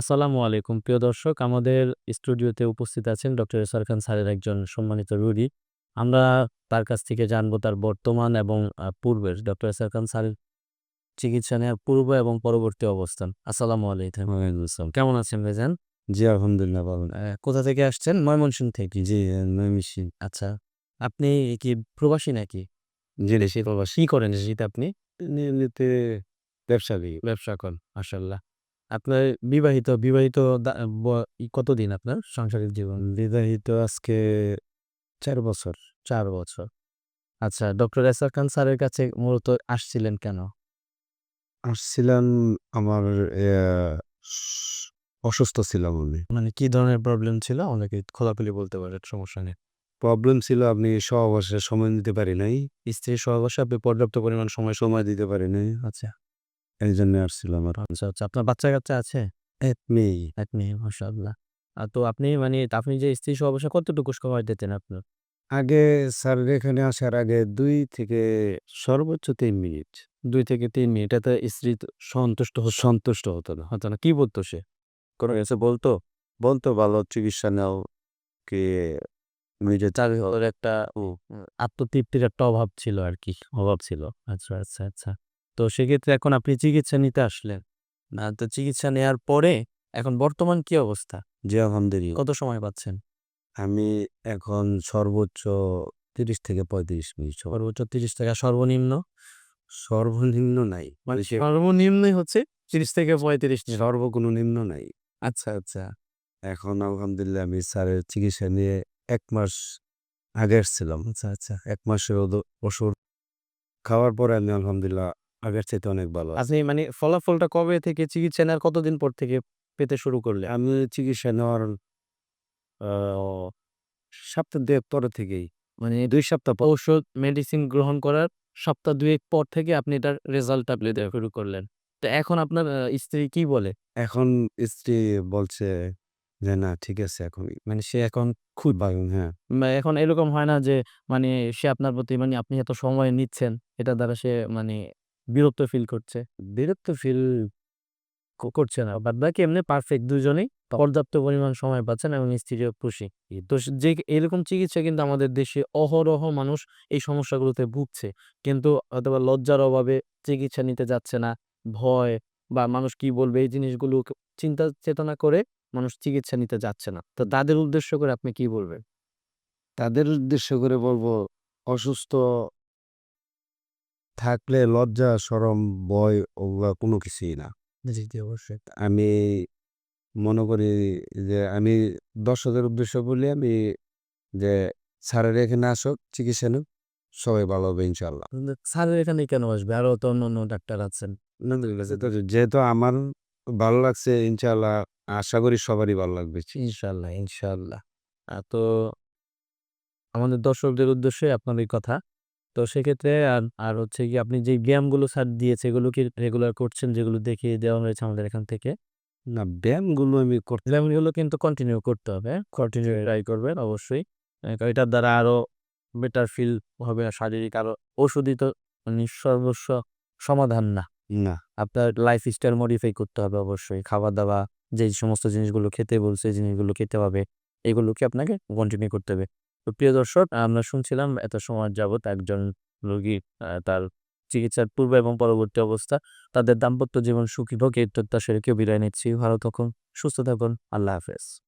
আসসালামু আলাইকুম। প্রিয় দর্শক আমাদের স্টুডিওতে উপস্থিত আছেন ডক্টর এসআর খান স্যারের একজন সম্মানিত রুগী। আমরা তার কাছ থেকে জানব তার বর্তমান এবং পূর্বের। ডক্টর এসআর খান স্যারের চিকিৎসা নেওয়ার পূর্ব এবং পরবর্তী অবস্থান। আসসালামু আলাইকুম। কেমন আছেন ভাইজান? জি আলহামদুলিল্লাহ ভালো। কোথা থেকে আসছেন? ময়মনসিংহ থেকে? জি নৈমিষি আচ্ছা আপনি কি প্রবাসী নাকি? জি দেশি প্রবাসী। কি করেন দেশিতে আপনি? ব্যবসা ব্যবসা করেন মাশাল্লাহ আপনার বিবাহিত বিবাহিত দা- ব- কতদিন আপনার সাংসারিক জীবন? বিবাহিত আজকে চার বছর। চার বছর। আচ্ছা ডক্টর এসার খান স্যারের কাছে মূলত আসছিলেন কেন? আসছিলাম আমার অসুস্থ ছিলাম আমি। মানে কি ধরনের প্রবলেম ছিল? অনেকে খোলাখুলি বলতে পারে সমস্যা নেই। প্রবলেম ছিল আপনি সহবাসে সময় দিতে পারি নাই। স্ত্রীর সহবাসে আপনি পর্যাপ্ত পরিমাণ সময় সময় দিতে পারি নাই। আচ্ছা। এই জন্য আসছিলাম আর আচ্ছা আচ্ছা আপনার বাচ্চা কাচ্চা আছে? এক মেয়ে। এক মেয়ে মাসাল্লাহ আর তো আপনি মানে আপনি যে স্ত্রী সহবাসে কতটুকু সময় দিতেন আপনার? আগে স্যার এখানে আসার আগে দুই থেকে সর্বোচ্চ তিন মিনিট। দুই থেকে তিন মিনিট এতে স্ত্রী সন্তুষ্ট সন্তুষ্ট হতো না হতো না। কি বলতো সে? কোনো কিছু বলতো? বলতো ভালো চিকিৎসা নাও কি নিজে চাকরি একটা আত্মতৃপ্তির একটা অভাব ছিল আর কি অভাব ছিল। আচ্ছা আচ্ছা আচ্ছা। তো সেক্ষেত্রে এখন আপনি চিকিৎসা নিতে আসলেন। না তো চিকিৎসা নেওয়ার পরে এখন বর্তমান কি অবস্থা? যে আলহামদুলিল্লাহ। কত সময় পাচ্ছেন? আমি এখন সর্বোচ্চ তিরিশ থেকে পঁয়ত্রিশ মিনিট সময় সর্বোচ্চ তিরিশ টাকা সর্বনিম্ন? সর্বনিম্ন নাই। মানে সে- সর্বনিম্নই হচ্ছে তিরিশ থেকে পঁয়ত্রিশ সর্ব কোনো নিম্ন নাই। আচ্ছা আচ্ছা। এখন আলহামদুলিল্লাহ আমি স্যারের চিকিৎসা নিয়ে এক মাস আগে এসেছিলাম আচ্ছা আচ্ছা। এক মাসের ওদ- ওষুধ খাওয়ার পরে আমি আলহামদুলিল্লাহ আগের চাইতে অনেক ভালো আছি। আপনি মানে ফলাফলটা কবে থেকে চিকিৎসা নেওয়ার কতদিন পর থেকে পেতে শুরু করলে আমি চিকিৎসা নেওয়ার আহ, সপ্তাহ দুয়েক পরে থেকেই। মানে দুই সপ্তাহ পর। ঔষধ মেডিসিন গ্রহণ করার সপ্তাহ দুয়েক পর থেকে আপনি এটার রেজাল্ট আপনি দেওয়া শুরু করলেন। তো এখন আপনার আহ, স্ত্রী কি বলে? এখন স্ত্রী বলছে যে না ঠিক আছে এখন মানে সে এখন খুব ভালো হ্যাঁ। এখন এরকম হয় না যে মানে সে আপনার প্রতি মানে আপনি এত সময় নিচ্ছেন এটা দ্বারা সে মানে বিরক্ত ফিল করছে। বিরক্ত ফিল করছে না। বাদ বাকি এমনি পারফেক্ট দুজনেই পর্যাপ্ত পরিমাণ সময় পাচ্ছেন এবং স্ত্রীও খুশি তো যে এরকম চিকিৎসা কিন্তু আমাদের দেশে অহরহ মানুষ এই সমস্যাগুলোতে ভুগছে। কিন্তু অথবা লজ্জার অভাবে চিকিৎসা নিতে যাচ্ছে না। ভয় বা মানুষ কি বলবে এই জিনিসগুলো চিন্তা চেতনা করে মানুষ চিকিৎসা নিতে যাচ্ছে না। তো তাদের উদ্দেশ্য করে আপনি কি বলবেন? তাদের উদ্দেশ্য করে বলব, অসুস্থ থাকলে লজ্জা সরম ভয় ওগুলা কোনো কিছুই না। জি জি অবশ্যই। আমি মনে করি যে আমি দর্শকের উদ্দেশ্য বলি আমি যে স্যারের এখানে আসুক চিকিৎসা নিক সবাই ভালো হবে ইনশাল্লাহ স্যারের এখানে কেন আসবে? আরও তো অন্য অন্য ডাক্তার আছেন। যেহেতু- আমার ভালো লাগছে ইনশাল্লাহ আশা করি সবারই ভালো লাগবে। ইনশাল্লাহ ইনশাল্লাহ তো আমাদের দর্শকদের উদ্দেশ্যে আপনার এই কথা। তো সেক্ষেত্রে আর আর হচ্ছে কি আপনি যে ব্যায়ামগুলো স্যার দিয়েছে এগুলো কি রেগুলার করছেন? যেগুলো দেখিয়ে দেওয়া হয়েছে আমাদের এখান থেকে? না ব্যায়ামগুলো আমি করতে ব্যায়ামগুলো কিন্তু কন্টিনিউ করতে হবে। কন্টিনিউ ট্রাই করবেন অবশ্যই। আহ, কারণ এটার দ্বারা আরও বেটার ফিল হবে শারীরিক আরও ওষুধই তো মানে সর্বস্ব সমাধান না। না। আপনার লাইফ স্টাইল মডিফাই করতে হবে অবশ্যই। খাওয়া দাওয়া যে সমস্ত জিনিসগুলো খেতে বলছে এই জিনিসগুলো খেতে হবে এগুলোকে আপনাকে কন্টিনিউ করতে হবে। তো প্রিয় দর্শক, আমরা শুনছিলাম এত সময় যাবত একজন রোগী তার চিকিৎসার পূর্ব এবং পরবর্তী অবস্থা, তাদের দাম্পত্য জীবন সুখী হোক এই প্রত্যাশা রেখে বিদায় নিচ্ছি। ভালো থাকুন, সুস্থ থাকুন, আল্লাহ হাফেজ।